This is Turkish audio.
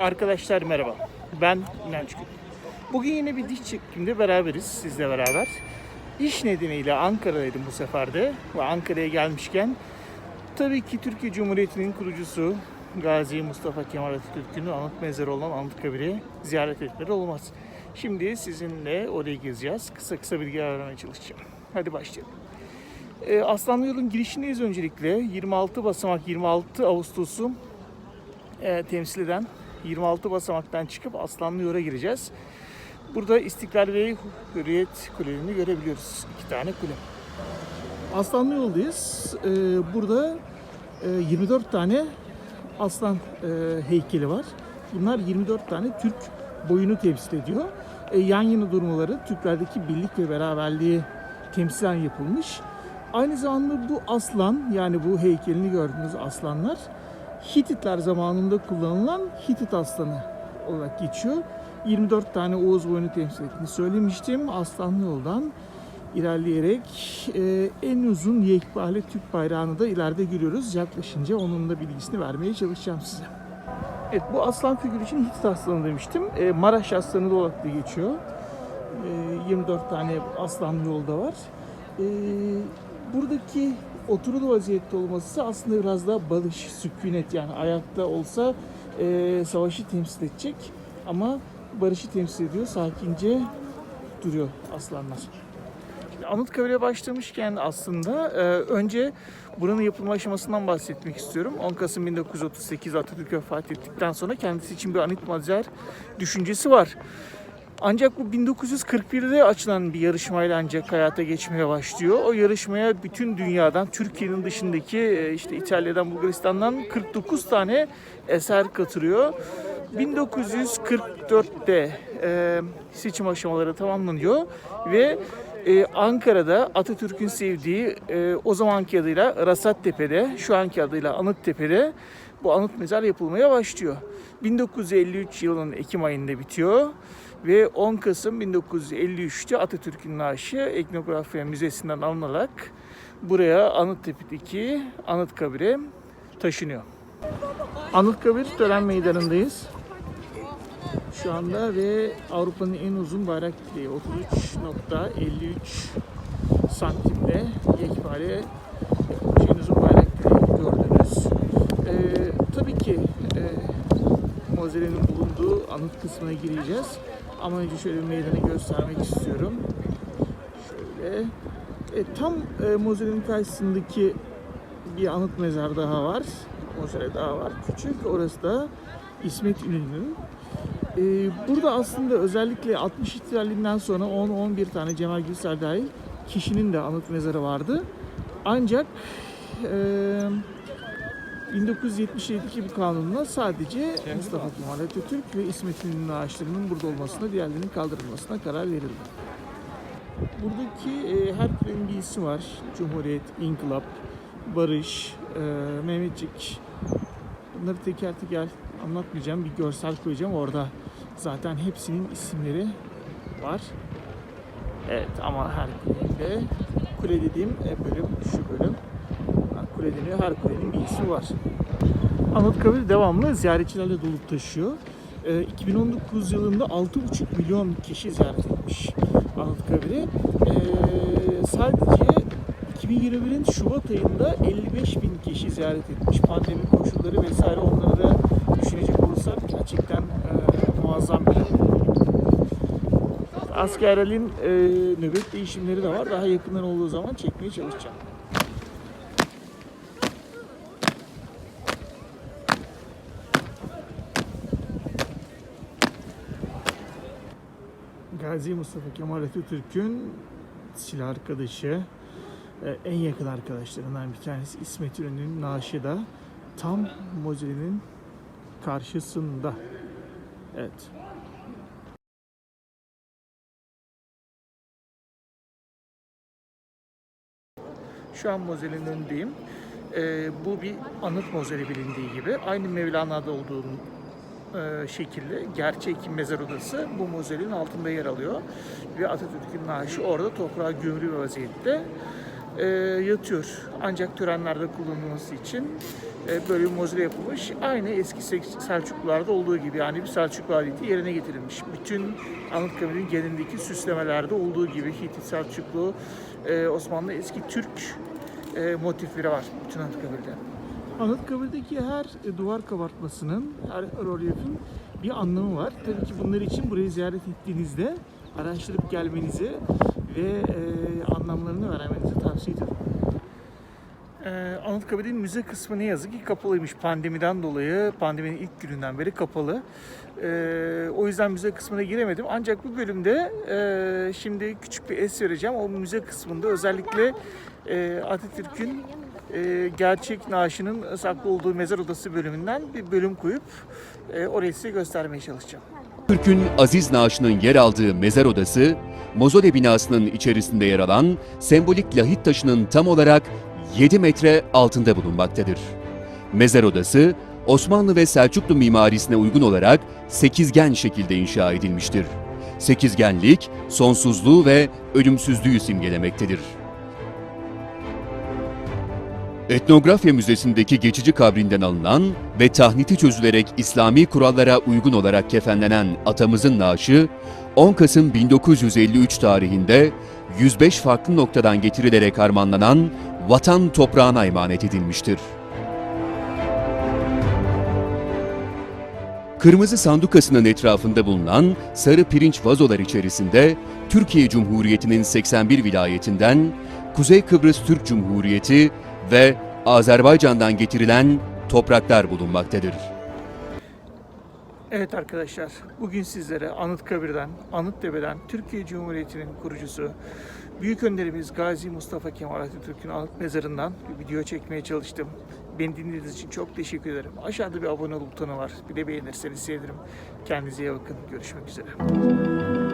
Arkadaşlar merhaba. Ben İnanç Gül. Bugün yine bir diş çekimde beraberiz sizle beraber. İş nedeniyle Ankara'daydım bu sefer de. Ve Ankara'ya gelmişken tabii ki Türkiye Cumhuriyeti'nin kurucusu Gazi Mustafa Kemal Atatürk'ün anıt mezarı olan Anıtkabir'i ziyaret etmeleri olmaz. Şimdi sizinle oraya gezeceğiz. Kısa kısa bilgiler vermeye çalışacağım. Hadi başlayalım. Ee, Aslanlı Yol'un girişindeyiz öncelikle. 26 basamak 26 Ağustos'u e, temsil eden 26 basamaktan çıkıp Aslanlı Yol'a gireceğiz. Burada İstiklal ve Hürriyet Kulelerini görebiliyoruz. İki tane kule. Aslanlı Yol'dayız. Ee, burada e, 24 tane aslan e, heykeli var. Bunlar 24 tane Türk boyunu temsil ediyor. E, yan yana durmaları Türklerdeki birlik ve beraberliği temsilen yapılmış. Aynı zamanda bu aslan yani bu heykelini gördüğünüz aslanlar Hititler zamanında kullanılan Hitit aslanı olarak geçiyor. 24 tane Oğuz boyunu temsil ettiğini söylemiştim. Aslanlı yoldan ilerleyerek e, en uzun yekpare Türk bayrağını da ileride görüyoruz. Yaklaşınca onun da bilgisini vermeye çalışacağım size. Evet bu aslan figürü için Hitit aslanı demiştim. E, Maraş aslanı da olarak da geçiyor. E, 24 tane aslan yolda var. E, buradaki oturulu vaziyette olması aslında biraz daha barış, sükunet yani ayakta olsa e, savaşı temsil edecek ama barışı temsil ediyor. Sakince duruyor aslanlar. Anıtkabir'e başlamışken aslında e, önce buranın yapılma aşamasından bahsetmek istiyorum. 10 Kasım 1938 Atatürk vefat ettikten sonra kendisi için bir anıt mazar düşüncesi var. Ancak bu 1941'de açılan bir yarışmayla ancak hayata geçmeye başlıyor. O yarışmaya bütün dünyadan, Türkiye'nin dışındaki e, işte İtalya'dan, Bulgaristan'dan 49 tane eser katılıyor. 1944'te e, seçim aşamaları tamamlanıyor ve e, Ankara'da Atatürk'ün sevdiği e, o zamanki adıyla Rasattepe'de, şu anki adıyla Anıttepe'de bu anıt mezar yapılmaya başlıyor. 1953 yılının Ekim ayında bitiyor ve 10 Kasım 1953'te Atatürk'ün naaşı Etnografya Müzesi'nden alınarak buraya Anıttepe'deki Anıtkabir'e taşınıyor. Anıtkabir tören meydanındayız. Şu anda ve Avrupa'nın en uzun bayrak direği 33.53 santimle yekpare en uzun bayrak direği gördünüz. Ee, tabii ki e, Mozelle'nin bulunduğu anıt kısmına gireceğiz. Ama önce şöyle meydanı göstermek istiyorum. Şöyle. E, tam e, Mozelle'nin karşısındaki bir anıt mezar daha var. Mozelle daha var. Küçük. Orası da İsmet İnönü'nün. E, burada aslında özellikle 60 ihtilalinden sonra 10-11 tane Cemal Gülser dahil kişinin de anıt mezarı vardı. Ancak e, 1977'deki bir kanunla sadece Mustafa Kemal Atatürk ve İsmet İnönü ağaçlarının burada olmasına, diğerlerinin kaldırılmasına karar verildi. Buradaki e, her bir ismi var. Cumhuriyet, İnkılap, Barış, e, Mehmetçik. Bunları teker teker anlatmayacağım. Bir görsel koyacağım. Orada zaten hepsinin isimleri var. Evet ama her kulede, kule dediğim e, bölüm, şu bölüm. Kule deniyor. Her kulenin bir ismi var. Anıtkabir devamlı ziyaretçilerle dolup taşıyor. Ee, 2019 yılında 6,5 milyon kişi ziyaret etmiş Anıtkabir'i. Ee, sadece 2021'in Şubat ayında 55 bin kişi ziyaret etmiş. Pandemi koşulları vesaire onları da düşünecek olursak gerçekten e, muazzam bir Askerlerin e, nöbet değişimleri de var. Daha yakından olduğu zaman çekmeye çalışacağım. Gazi Mustafa Kemal Atatürk'ün silah arkadaşı, e, en yakın arkadaşlarından bir tanesi İsmet İnönü'nün naaşı da tam Mozelle'nin karşısında. Evet. Şu an Mozelle'nin önündeyim. E, bu bir anıt Mozelli bilindiği gibi. Aynı Mevlana'da olduğu e, şekilde gerçek mezar odası bu mozelin altında yer alıyor. Ve Atatürk'ün naaşı orada toprağa gömülü vaziyette e, yatıyor. Ancak törenlerde kullanılması için e, böyle bir mozile yapılmış. Aynı eski Selçuklularda olduğu gibi yani bir Selçuklu adeti yerine getirilmiş. Bütün Anıtkabir'in genelindeki süslemelerde olduğu gibi Hitit, Selçuklu, e, Osmanlı eski Türk e, motifleri var bütün Anıtkabir'de. Anıtkabir'deki her e, duvar kabartmasının, her rolyefin bir anlamı var. Tabii ki bunlar için burayı ziyaret ettiğinizde araştırıp gelmenizi ve e, anlamlarını öğrenmenizi tavsiye ederim. Ee, Anıtkabir'in müze kısmı ne yazık ki kapalıymış pandemiden dolayı. Pandeminin ilk gününden beri kapalı. Ee, o yüzden müze kısmına giremedim. Ancak bu bölümde e, şimdi küçük bir es vereceğim. O müze kısmında özellikle e, Atatürk'ün e, gerçek naaşının saklı olduğu mezar odası bölümünden bir bölüm koyup e, orayı size göstermeye çalışacağım. Türk'ün aziz naaşının yer aldığı mezar odası, mozole binasının içerisinde yer alan sembolik lahit taşının tam olarak 7 metre altında bulunmaktadır. Mezar odası, Osmanlı ve Selçuklu mimarisine uygun olarak sekizgen şekilde inşa edilmiştir. Sekizgenlik, sonsuzluğu ve ölümsüzlüğü simgelemektedir. Etnografya Müzesi'ndeki geçici kabrinden alınan ve tahniti çözülerek İslami kurallara uygun olarak kefenlenen atamızın naaşı, 10 Kasım 1953 tarihinde 105 farklı noktadan getirilerek harmanlanan vatan toprağına emanet edilmiştir. Kırmızı sandukasının etrafında bulunan sarı pirinç vazolar içerisinde Türkiye Cumhuriyeti'nin 81 vilayetinden Kuzey Kıbrıs Türk Cumhuriyeti ve Azerbaycan'dan getirilen topraklar bulunmaktadır. Evet arkadaşlar, bugün sizlere Anıtkabir'den, Anıttepe'den, Türkiye Cumhuriyeti'nin kurucusu, Büyük Önderimiz Gazi Mustafa Kemal Atatürk'ün anıt mezarından bir video çekmeye çalıştım. Beni dinlediğiniz için çok teşekkür ederim. Aşağıda bir abone ol butonu var. Bir de beğenirseniz sevinirim. Kendinize iyi bakın. Görüşmek üzere.